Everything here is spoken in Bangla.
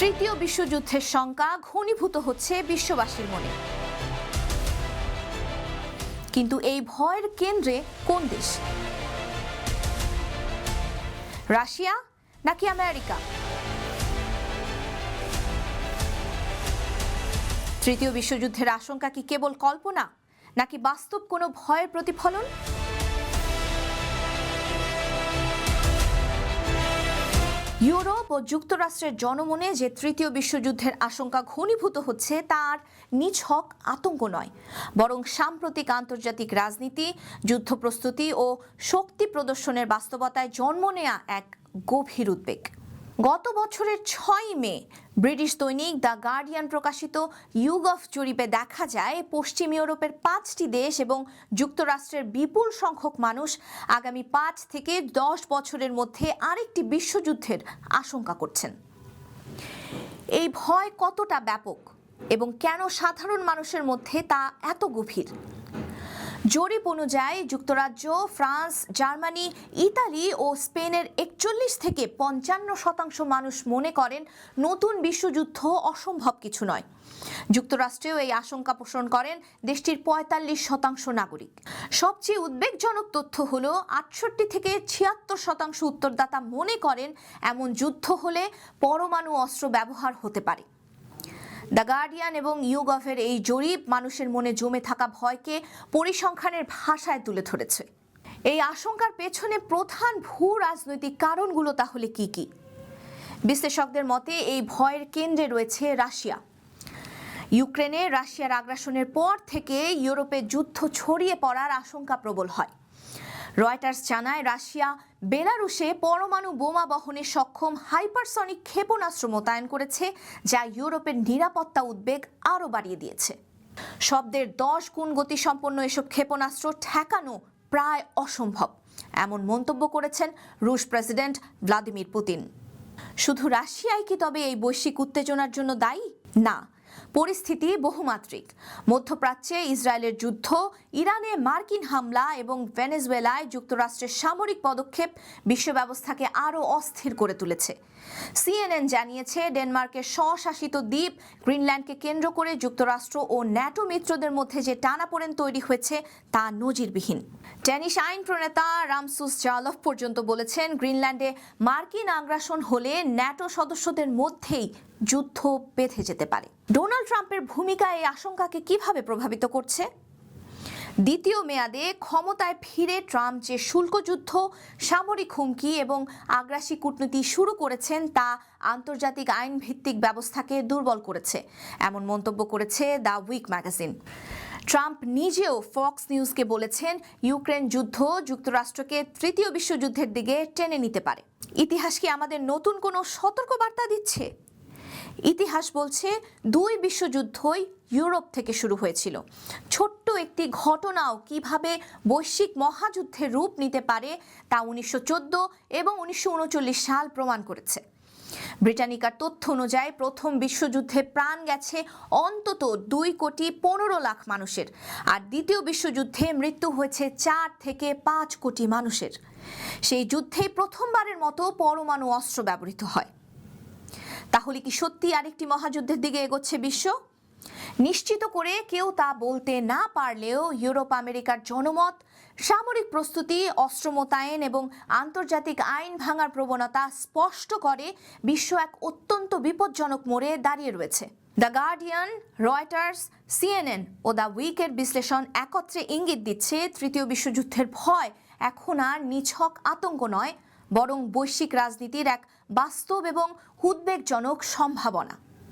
তৃতীয় বিশ্বযুদ্ধের শঙ্কা ঘনীভূত হচ্ছে বিশ্ববাসীর মনে। কিন্তু এই ভয়ের কেন্দ্রে কোন দেশ? রাশিয়া নাকি আমেরিকা? তৃতীয় বিশ্বযুদ্ধের আশঙ্কা কি কেবল কল্পনা নাকি বাস্তব কোনো ভয়ের প্রতিফলন? ইউরোপ ও যুক্তরাষ্ট্রের জনমনে যে তৃতীয় বিশ্বযুদ্ধের আশঙ্কা ঘনীভূত হচ্ছে, তার নিছক আতঙ্ক নয়। বরং সাম্প্রতিক আন্তর্জাতিক রাজনীতি, যুদ্ধ প্রস্তুতি ও শক্তি প্রদর্শনের বাস্তবতায় জন্ম নেয়া এক গভীর উদ্বেগ। গত বছরের ছয় মে, ব্রিটিশ দৈনিক দ্য গার্ডিয়ান প্রকাশিত ইউগ অফ জরিপে দেখা যায়, পশ্চিম ইউরোপের পাঁচটি দেশ এবং যুক্তরাষ্ট্রের বিপুল সংখ্যক মানুষ আগামী পাঁচ থেকে দশ বছরের মধ্যে আরেকটি বিশ্বযুদ্ধের আশঙ্কা করছেন। এই ভয় কতটা ব্যাপক এবং কেন সাধারণ মানুষের মধ্যে তা এত গভীর? জরিপ অনুযায়ী যুক্তরাজ্য, ফ্রান্স, জার্মানি, ইতালি ও স্পেনের একচল্লিশ থেকে পঞ্চান্ন শতাংশ মানুষ মনে করেন নতুন বিশ্বযুদ্ধ অসম্ভব কিছু নয়। যুক্তরাষ্ট্রেও এই আশঙ্কা পোষণ করেন দেশটির পঁয়তাল্লিশ শতাংশ নাগরিক। সবচেয়ে উদ্বেগজনক তথ্য হল, আটষট্টি থেকে ছিয়াত্তর শতাংশ উত্তরদাতা মনে করেন এমন যুদ্ধ হলে পরমাণু অস্ত্র ব্যবহার হতে পারে। দ্য গার্ডিয়ান এবং ইউগভের এই জরিপ মানুষের মনে জমে থাকা ভয়কে পরিসংখ্যানের ভাষায় তুলে ধরেছে। এই আশঙ্কার পেছনে প্রধান ভূ রাজনৈতিক কারণগুলো তাহলে কি কি? বিশ্লেষকদের মতে এই ভয়ের কেন্দ্রে রয়েছে রাশিয়া। ইউক্রেনে রাশিয়ার আগ্রাসনের পর থেকে ইউরোপে যুদ্ধ ছড়িয়ে পড়ার আশঙ্কা প্রবল হয়। রয়টার্স জানায়, রাশিয়া, বেলারুশে পরমাণু বোমা বহনে সক্ষম হাইপারসনিক ক্ষেপণাস্ত্র মোতায়েন করেছে, যা ইউরোপের নিরাপত্তা উদ্বেগ আরও বাড়িয়ে দিয়েছে। শব্দের দশ গুণ গতিসম্পন্ন এসব ক্ষেপণাস্ত্র ঠেকানো প্রায় অসম্ভব, এমন মন্তব্য করেছেন রুশ প্রেসিডেন্ট ভ্লাদিমির পুতিন। শুধু রাশিয়াই কি তবে এই বৈশ্বিক উত্তেজনার জন্য দায়ী? না পরিস্থিতি বহুমাত্রিক। মধ্যপ্রাচ্যে ইসরায়েলের যুদ্ধ, ইরানে মার্কিন হামলা এবং ভেনেজুয়েলায় যুক্তরাষ্ট্রের সামরিক পদক্ষেপ বিশ্ব ব্যবস্থাকে আরও অস্থির করে তুলেছে। সিএনএন জানিয়েছে, ডেনমার্কের স্বশাসিত দ্বীপ গ্রিনল্যান্ডকে কেন্দ্র করে যুক্তরাষ্ট্র ও ন্যাটো মিত্রদের মধ্যে যে টানাপোড়েন তৈরি হয়েছে, তা নজিরবিহীন। ড্যানিশ আইন প্রণেতা রামসুস জালফ পর্যন্ত বলেছেন, গ্রিনল্যান্ডে মার্কিন আগ্রাসন হলে ন্যাটো সদস্যদের মধ্যেই যুদ্ধ বেঁধে যেতে পারে। ডোনাল্ড ট্রাম্পের ভূমিকা এই আশঙ্কাকে কীভাবে প্রভাবিত করছে? দ্বিতীয় মেয়াদে ক্ষমতায় ফিরে ট্রাম্প যে শুল্ক যুদ্ধ, সামরিক হুমকি এবং আগ্রাসী কূটনীতি শুরু করেছেন তা আন্তর্জাতিক আইন ভিত্তিক ব্যবস্থাকে দুর্বল করেছে, এমন মন্তব্য করেছে দ্য উইক ম্যাগাজিন। ট্রাম্প নিজেও ফক্স নিউজকে বলেছেন, ইউক্রেন যুদ্ধ যুক্তরাষ্ট্রকে তৃতীয় বিশ্বযুদ্ধের দিকে টেনে নিতে পারে। ইতিহাস কি আমাদের নতুন কোনো সতর্কবার্তা দিচ্ছে? ইতিহাস বলছে দুই বিশ্বযুদ্ধই ইউরোপ থেকে শুরু হয়েছিল। ছোট্ট একটি ঘটনাও কীভাবে বৈশ্বিক মহাযুদ্ধের রূপ নিতে পারে তা উনিশশো চোদ্দ এবং উনিশশো উনচল্লিশ সাল প্রমাণ করেছে। ব্রিটানিকার তথ্য অনুযায়ী প্রথম বিশ্বযুদ্ধে প্রাণ গেছে অন্তত দুই কোটি পনেরো লাখ মানুষের আর দ্বিতীয় বিশ্বযুদ্ধে মৃত্যু হয়েছে চার থেকে পাঁচ কোটি মানুষের। সেই যুদ্ধে প্রথমবারের মতো পরমাণু অস্ত্র ব্যবহৃত হয়। তাহলে কি সত্যি আরেকটি মহাযুদ্ধের দিকে এগোচ্ছে বিশ্ব? নিশ্চিত করে কেউ তা বলতে না পারলেও ইউরোপ আমেরিকার জনমত, সামরিক প্রস্তুতি, অস্ত্র মোতায়েন এবং আন্তর্জাতিক আইন ভাঙার প্রবণতা স্পষ্ট করে বিশ্ব এক অত্যন্ত বিপজ্জনক মোড়ে দাঁড়িয়ে রয়েছে। দ্য গার্ডিয়ান, রয়টার্স, সিএনএন ও দ্য উইকের বিশ্লেষণ একত্রে ইঙ্গিত দিচ্ছে তৃতীয় বিশ্বযুদ্ধের ভয় এখন আর নিছক আতঙ্ক নয়। বরং বৈশ্বিক রাজনীতির এক বাস্তব এবং উদ্বেগজনক সম্ভাবনা।